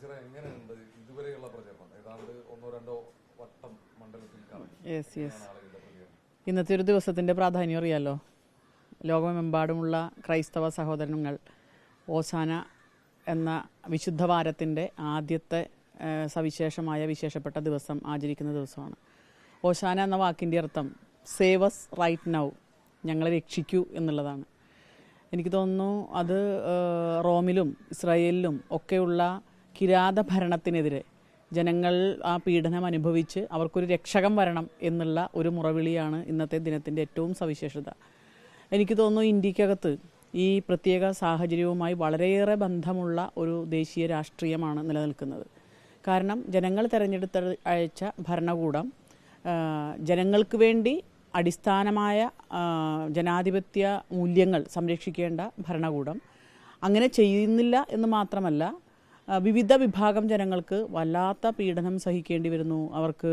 ടീച്ചറെ എങ്ങനെയുണ്ട് ഇതുവരെയുള്ള പ്രചരണം? ഏതാണ്ട് ഒന്നോ രണ്ടോ വട്ടം മണ്ഡലത്തിൽ ഇന്നത്തെ ഒരു ദിവസത്തിന്റെ പ്രാധാന്യം അറിയാലോ? ലോകമെമ്പാടുമുള്ള ക്രൈസ്തവ സഹോദരങ്ങൾ ഓശാന എന്ന വിശുദ്ധ വാരത്തിന്റെ ആദ്യത്തെ സവിശേഷമായ വിശേഷപ്പെട്ട ദിവസം ആചരിക്കുന്ന ദിവസമാണ്. ഓശാന എന്ന വാക്കിന്റെ അർത്ഥം സേവസ് റൈറ്റ് നൗ ഞങ്ങളെ രക്ഷിക്കൂ എന്നുള്ളതാണ്. എനിക്ക് തോന്നുന്നു അത് റോമിലും ഇസ്രായേലിലും ഒക്കെയുള്ള കിരാത ഭരണത്തിനെതിരെ ജനങ്ങൾ ആ പീഡനം അനുഭവിച്ച് അവർക്കൊരു രക്ഷകം വരണം എന്നുള്ള ഒരു മുറവിളിയാണ് ഇന്നത്തെ ദിനത്തിന്റെ ഏറ്റവും സവിശേഷത. എനിക്ക് തോന്നുന്നു ഇന്ത്യക്കകത്ത് ഈ പ്രത്യേക സാഹചര്യവുമായി വളരെയേറെ ബന്ധമുള്ള ഒരു ദേശീയ രാഷ്ട്രീയമാണ് നിലനിൽക്കുന്നത്. കാരണം ജനങ്ങൾ തിരഞ്ഞെടുത്ത അയച്ച ഭരണകൂടം ജനങ്ങൾക്ക് വേണ്ടി അടിസ്ഥാനമായ ജനാധിപത്യ മൂല്യങ്ങൾ സംരക്ഷിക്കേണ്ട ഭരണകൂടം അങ്ങനെ ചെയ്യുന്നില്ല എന്ന് മാത്രമല്ല വിവിധ വിഭാഗം ജനങ്ങൾക്ക് വല്ലാത്ത പീഡനം സഹിക്കേണ്ടി വരുന്നു. അവർക്ക്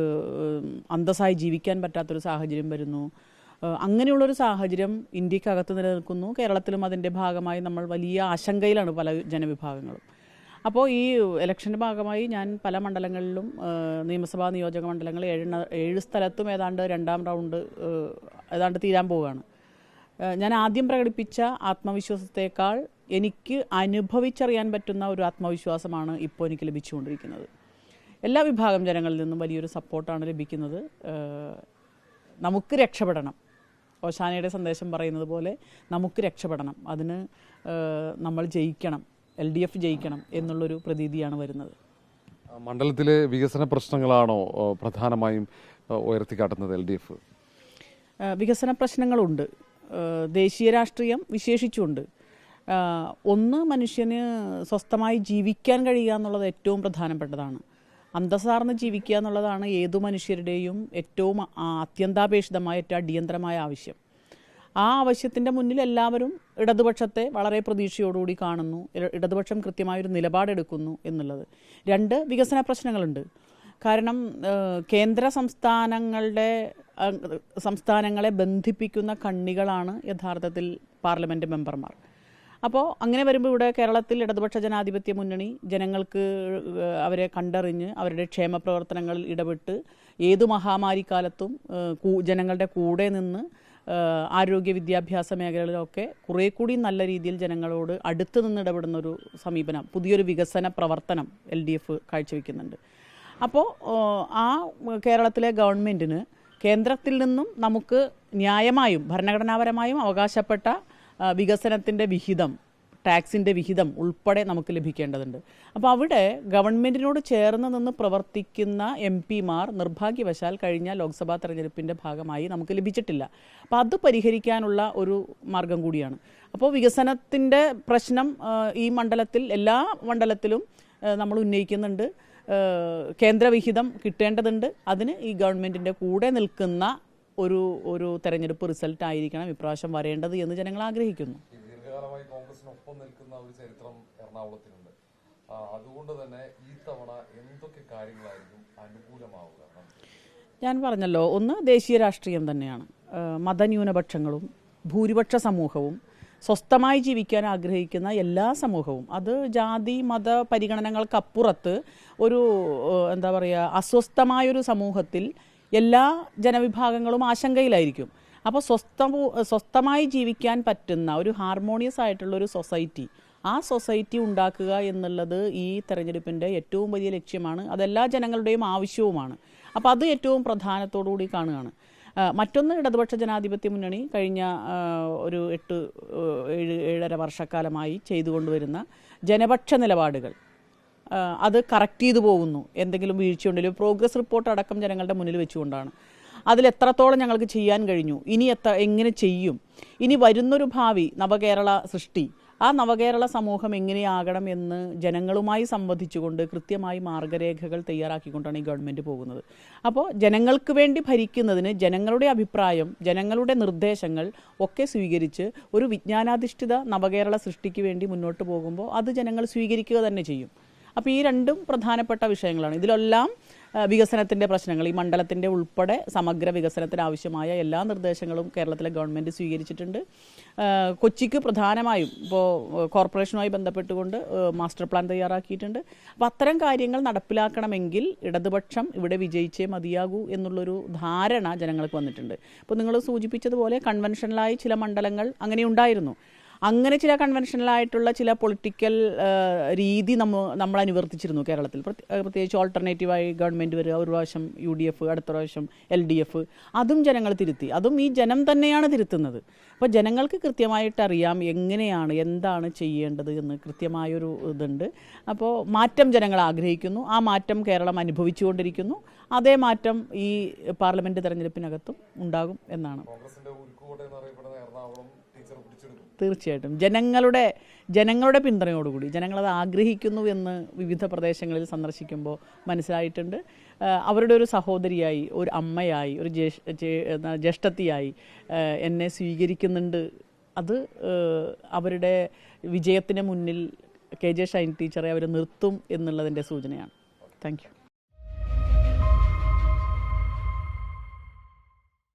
അന്തസ്സായി ജീവിക്കാൻ പറ്റാത്തൊരു സാഹചര്യം വരുന്നു. അങ്ങനെയുള്ളൊരു സാഹചര്യം ഇന്ത്യക്കകത്ത് നിലനിൽക്കുന്നു. കേരളത്തിലും അതിന്റെ ഭാഗമായി നമ്മൾ വലിയ ആശങ്കയിലാണ് പല ജനവിഭാഗങ്ങളും. അപ്പോൾ ഈ ഇലക്ഷന്റെ ഭാഗമായി ഞാൻ പല മണ്ഡലങ്ങളിലും നിയമസഭാ നിയോജക മണ്ഡലങ്ങൾ ഏഴ് ഏഴ് സ്ഥലത്തും ഏതാണ്ട് രണ്ടാം റൗണ്ട് ഏതാണ്ട് തീരാൻ പോവുകയാണ്. ഞാൻ ആദ്യം പ്രകടിപ്പിച്ച ആത്മവിശ്വാസത്തേക്കാൾ എനിക്ക് അനുഭവിച്ചറിയാൻ പറ്റുന്ന ഒരു ആത്മവിശ്വാസമാണ് ഇപ്പോൾ എനിക്ക് ലഭിച്ചുകൊണ്ടിരിക്കുന്നത്. എല്ലാ വിഭാഗം ജനങ്ങളിൽ നിന്നും വലിയൊരു സപ്പോർട്ടാണ് ലഭിക്കുന്നത്. നമുക്ക് രക്ഷപ്പെടണം. ഓശാനയുടെ സന്ദേശം പറയുന്നത് പോലെ നമുക്ക് രക്ഷപ്പെടണം. അതിന് നമ്മൾ ജയിക്കണം. എൽ ഡി എഫ് ജയിക്കണം എന്നുള്ളൊരു പ്രതീതിയാണ് വരുന്നത്. മണ്ഡലത്തിലെ വികസന പ്രശ്നങ്ങളാണോ പ്രധാനമായും ഉയർത്തിക്കാട്ടുന്നത് എൽ ഡി എഫ്? വികസന പ്രശ്നങ്ങളുണ്ട്. ദേശീയ രാഷ്ട്രീയം വിശേഷിച്ചുണ്ട്. ഒന്ന് മനുഷ്യന് സ്വസ്ഥമായി ജീവിക്കാൻ കഴിയുക എന്നുള്ളത് ഏറ്റവും പ്രധാനപ്പെട്ടതാണ്. അന്തസാർന്ന് ജീവിക്കുക എന്നുള്ളതാണ് ഏതു മനുഷ്യരുടെയും ഏറ്റവും അത്യന്താപേക്ഷിതമായ ഏറ്റവും അടിയന്തരമായ ആവശ്യം. ആ ആവശ്യത്തിന്റെ മുന്നിൽ എല്ലാവരും ഇടതുപക്ഷത്തെ വളരെ പ്രതീക്ഷയോടുകൂടി കാണുന്നു. ഇട- ഇടതുപക്ഷം കൃത്യമായൊരു നിലപാടെടുക്കുന്നു എന്നുള്ളത്. രണ്ട് വികസന പ്രശ്നങ്ങളുണ്ട്. കാരണം കേന്ദ്ര സംസ്ഥാനങ്ങളുടെ സംസ്ഥാനങ്ങളെ ബന്ധിപ്പിക്കുന്ന കണ്ണികളാണ് യഥാർത്ഥത്തിൽ പാർലമെന്റ് മെമ്പർമാർ. അപ്പോൾ അങ്ങനെ വരുമ്പോൾ ഇവിടെ കേരളത്തിൽ ഇടതുപക്ഷ ജനാധിപത്യ മുന്നണി ജനങ്ങൾക്ക് അവരെ കണ്ടറിഞ്ഞ് അവരുടെ ക്ഷേമ പ്രവർത്തനങ്ങളിൽ ഇടപെട്ട് ഏതു മഹാമാരിക്കാലത്തും കാലത്തും ജനങ്ങളുടെ കൂടെ നിന്ന് ആരോഗ്യ വിദ്യാഭ്യാസ മേഖലകളിലൊക്കെ കുറേ കൂടി നല്ല രീതിയിൽ ജനങ്ങളോട് അടുത്ത് നിന്ന് ഇടപെടുന്ന ഒരു സമീപനം പുതിയൊരു വികസന പ്രവർത്തനം എൽ ഡി എഫ് കാഴ്ചവെക്കുന്നുണ്ട് അപ്പോൾ ആ കേരളത്തിലെ ഗവൺമെന്റിന് കേന്ദ്രത്തിൽ നിന്നും നമുക്ക് ന്യായമായും ഭരണഘടനാപരമായും അവകാശപ്പെട്ട വികസനത്തിന്റെ വിഹിതം ടാക്സിന്റെ വിഹിതം ഉൾപ്പെടെ നമുക്ക് ലഭിക്കേണ്ടതുണ്ട്. അപ്പോൾ അവിടെ ഗവൺമെന്റിനോട് ചേർന്ന് നിന്ന് പ്രവർത്തിക്കുന്ന എം പിമാർ നിർഭാഗ്യവശാൽ കഴിഞ്ഞ ലോക്സഭാ തെരഞ്ഞെടുപ്പിന്റെ ഭാഗമായി നമുക്ക് ലഭിച്ചിട്ടില്ല. അപ്പോൾ അത് പരിഹരിക്കാനുള്ള ഒരു മാർഗം കൂടിയാണ്. അപ്പോൾ വികസനത്തിന്റെ പ്രശ്നം ഈ മണ്ഡലത്തിൽ എല്ലാ മണ്ഡലത്തിലും നമ്മൾ ഉന്നയിക്കുന്നുണ്ട്. കേന്ദ്രവിഹിതം കിട്ടേണ്ടതുണ്ട്. അതിന് ഈ ഗവൺമെന്റിന്റെ കൂടെ നിൽക്കുന്ന ഒരു ഒരു തെരഞ്ഞെടുപ്പ് റിസൾട്ട് ആയിരിക്കണം ഇപ്രാവശ്യം വരേണ്ടത് എന്ന് ജനങ്ങൾ ആഗ്രഹിക്കുന്നു. ദീർഘകാലമായി കോൺഗ്രസിനൊപ്പം നിൽക്കുന്ന ഒരു ചരിത്രം എറണാകുളത്തിനുണ്ട് അതുകൊണ്ട് തന്നെ ഈ തവണ എന്തൊക്കെ കാര്യങ്ങളായിരിക്കും അനുകൂലമാവുക? ഞാൻ പറഞ്ഞല്ലോ ഒന്ന് ദേശീയ രാഷ്ട്രീയം തന്നെയാണ്. മതന്യൂനപക്ഷങ്ങളും ഭൂരിപക്ഷ സമൂഹവും സ്വസ്ഥമായി ജീവിക്കാൻ ആഗ്രഹിക്കുന്ന എല്ലാ സമൂഹവും. അത് ജാതി മത പരിഗണനകൾക്കപ്പുറത്ത് ഒരു എന്താ പറയുക അസ്വസ്ഥമായൊരു സമൂഹത്തിൽ എല്ലാ ജനവിഭാഗങ്ങളും ആശങ്കയിലായിരിക്കും. അപ്പോൾ സ്വസ്ഥ സ്വസ്ഥമായി ജീവിക്കാൻ പറ്റുന്ന ഒരു ഹാർമോണിയസ് ആയിട്ടുള്ള ഒരു സൊസൈറ്റി ആ സൊസൈറ്റി ഉണ്ടാക്കുക എന്നുള്ളത് ഈ തെരഞ്ഞെടുപ്പിന്റെ ഏറ്റവും വലിയ ലക്ഷ്യമാണ്. അതെല്ലാ ജനങ്ങളുടെയും ആവശ്യവുമാണ്. അപ്പോൾ അത് ഏറ്റവും പ്രധാനത്തോടുകൂടി കാണുകയാണ്. മറ്റൊന്ന് ഇടതുപക്ഷ ജനാധിപത്യ മുന്നണി കഴിഞ്ഞ ഒരു എട്ട് ഏഴ് ഏഴര വർഷക്കാലമായി ചെയ്തുകൊണ്ടുവരുന്ന ജനപക്ഷ നിലപാടുകൾ. അത് കറക്റ്റ് ചെയ്തു പോകുന്നു. എന്തെങ്കിലും വീഴ്ചയുണ്ടെങ്കിലും പ്രോഗ്രസ് റിപ്പോർട്ട് അടക്കം ജനങ്ങളുടെ മുന്നിൽ വെച്ചുകൊണ്ടാണ്. അതിൽ എത്രത്തോളം ഞങ്ങൾക്ക് ചെയ്യാൻ കഴിഞ്ഞു ഇനി എത്ര എങ്ങനെ ചെയ്യും ഇനി വരുന്നൊരു ഭാവി നവകേരള സൃഷ്ടി ആ നവകേരള സമൂഹം എങ്ങനെയാകണം എന്ന് ജനങ്ങളുമായി സംവദിച്ചുകൊണ്ട് കൃത്യമായി മാർഗരേഖകൾ തയ്യാറാക്കിക്കൊണ്ടാണ് ഈ ഗവൺമെന്റ് പോകുന്നത്. അപ്പോൾ ജനങ്ങൾക്ക് വേണ്ടി ഭരിക്കുന്നതിന് ജനങ്ങളുടെ അഭിപ്രായം ജനങ്ങളുടെ നിർദ്ദേശങ്ങൾ ഒക്കെ സ്വീകരിച്ച് ഒരു വിജ്ഞാനാധിഷ്ഠിത നവകേരള സൃഷ്ടിക്ക് വേണ്ടി മുന്നോട്ട് പോകുമ്പോൾ അത് ജനങ്ങൾ സ്വീകരിക്കുക തന്നെ ചെയ്യും. അപ്പോൾ ഈ രണ്ടും പ്രധാനപ്പെട്ട വിഷയങ്ങളാണ്. ഇതിലെല്ലാം വികസനത്തിന്റെ പ്രശ്നങ്ങൾ ഈ മണ്ഡലത്തിന്റെ ഉൾപ്പെടെ സമഗ്ര വികസനത്തിന് ആവശ്യമായ എല്ലാ നിർദ്ദേശങ്ങളും കേരളത്തിലെ ഗവൺമെന്റ് സ്വീകരിച്ചിട്ടുണ്ട്. കൊച്ചിക്ക് പ്രധാനമായും ഇപ്പോൾ കോർപ്പറേഷനുമായി ബന്ധപ്പെട്ടുകൊണ്ട് മാസ്റ്റർ പ്ലാൻ തയ്യാറാക്കിയിട്ടുണ്ട്. അപ്പോൾ അത്തരം കാര്യങ്ങൾ നടപ്പിലാക്കണമെങ്കിൽ ഇടതുപക്ഷം ഇവിടെ വിജയിച്ചേ മതിയാകൂ എന്നുള്ളൊരു ധാരണ ജനങ്ങൾക്ക് വന്നിട്ടുണ്ട്. അപ്പോൾ നിങ്ങൾ സൂചിപ്പിച്ചതുപോലെ കൺവെൻഷനലായി ചില മണ്ഡലങ്ങൾ അങ്ങനെ ഉണ്ടായിരുന്നു. അങ്ങനെ ചില കൺവെൻഷനലായിട്ടുള്ള ചില പൊളിറ്റിക്കൽ രീതി നമ്മ നമ്മൾ അനുവർത്തിച്ചിരുന്നു കേരളത്തിൽ. പ്രത്യേകിച്ച് ഓൾട്ടർനേറ്റീവായി ഗവൺമെന്റ് വരിക ഒരു പ്രാവശ്യം യു ഡി എഫ് അടുത്ത പ്രാവശ്യം എൽ ഡി എഫ്. അതും ജനങ്ങൾ തിരുത്തി. അതും ഈ ജനം തന്നെയാണ് തിരുത്തുന്നത്. അപ്പോൾ ജനങ്ങൾക്ക് കൃത്യമായിട്ട് അറിയാം എങ്ങനെയാണ് എന്താണ് ചെയ്യേണ്ടത് എന്ന് കൃത്യമായൊരു ഇതുണ്ട്. അപ്പോൾ മാറ്റം ജനങ്ങൾ ആഗ്രഹിക്കുന്നു. ആ മാറ്റം കേരളം അനുഭവിച്ചുകൊണ്ടിരിക്കുന്നു. അതേ മാറ്റം ഈ പാർലമെന്റ് തെരഞ്ഞെടുപ്പിനകത്തും ഉണ്ടാകും എന്നാണ്. തീർച്ചയായിട്ടും. ജനങ്ങളുടെ ജനങ്ങളുടെ പിന്തുണയോടുകൂടി ജനങ്ങളത് ആഗ്രഹിക്കുന്നു എന്ന് വിവിധ പ്രദേശങ്ങളിൽ സന്ദർശിക്കുമ്പോൾ മനസ്സിലായിട്ടുണ്ട്. അവരുടെ ഒരു സഹോദരിയായി ഒരു അമ്മയായി ഒരു ജ്യേഷ് ജ്യേഷ്ഠത്തിയായി എന്നെ സ്വീകരിക്കുന്നുണ്ട്. അത് അവരുടെ വിജയത്തിന് മുന്നിൽ കെ ജെ ഷൈൻ ടീച്ചറെ അവർ നിർത്തും എന്നുള്ളതിന്റെ സൂചനയാണ്. താങ്ക്